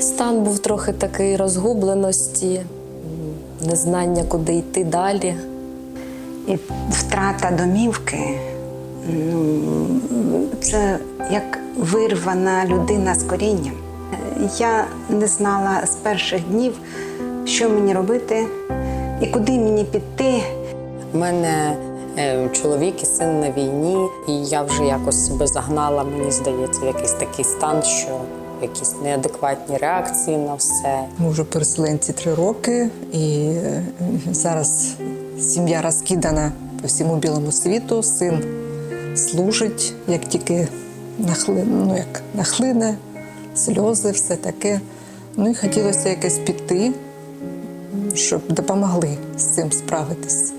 Стан був трохи такий розгубленості, незнання, куди йти далі. І втрата домівки ну, це як вирвана людина з корінням. Я не знала з перших днів, що мені робити і куди мені піти. У мене е, чоловік і син на війні, і я вже якось себе загнала, мені здається, в якийсь такий стан, що якісь неадекватні реакції на все. Вже переселенці три роки, і е, зараз сім'я розкидана по всьому білому світу. Син служить, як тільки нахли, ну, як нахлине, сльози, все таке. Ну і хотілося якось піти, щоб допомогли з цим справитись.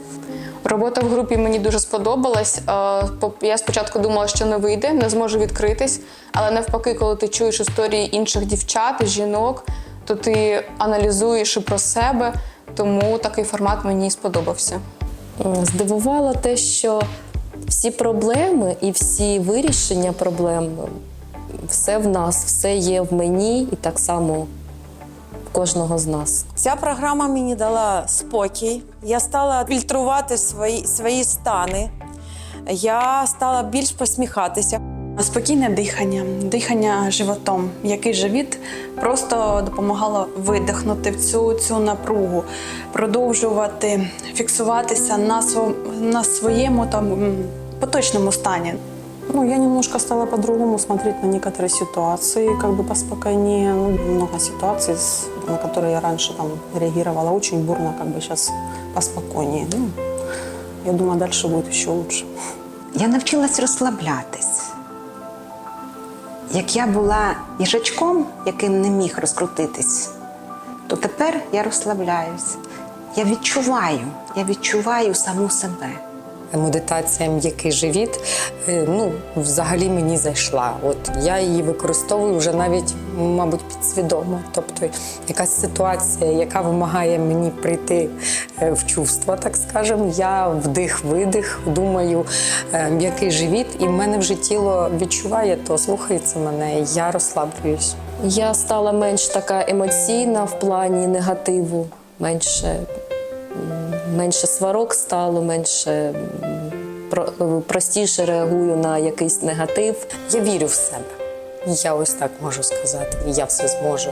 Робота в групі мені дуже сподобалась. Е, Я спочатку думала, що не вийде, не зможу відкритись. Але навпаки, коли ти чуєш історії інших дівчат, жінок, то ти аналізуєш і про себе. Тому такий формат мені сподобався. М, Здивувало те, що всі проблеми і всі вирішення проблем все в нас, все є в мені і так само кожного з нас. Ця програма мені дала спокій. Я стала фільтрувати свої, свої стани. Я стала більш посміхатися. Спокійне дихання, дихання животом, який живіт просто допомагало видихнути в цю, цю напругу, продовжувати фіксуватися на, на своєму там поточному стані. Ну, я немножко стала по-другому смотреть на некоторые ситуации, как бы поспокойнее. Ну, много ситуаций, с- на которые я раньше там реагировала очень бурно, как бы сейчас поспокойнее. Ну, я думаю, дальше будет еще лучше. Я навчилась розслаблятись. Як я була їжачком, яким не міг розкрутитись, то тепер я розслабляюсь. Я відчуваю, я відчуваю саму себе. Медитація м'який живіт, е, ну, взагалі мені зайшла. От я її використовую вже навіть, мабуть, підсвідомо. Тобто, якась ситуація, яка вимагає мені прийти е, в чувство, так скажемо, я вдих-видих, думаю, е, м'який живіт, і в мене вже тіло відчуває то, слухається мене, я розслаблююсь. Я стала менш така емоційна в плані негативу, менше, менше сварок стало, менше простіше реагую на якийсь негатив. Я вірю в себе. Я ось так можу сказати, і я все зможу.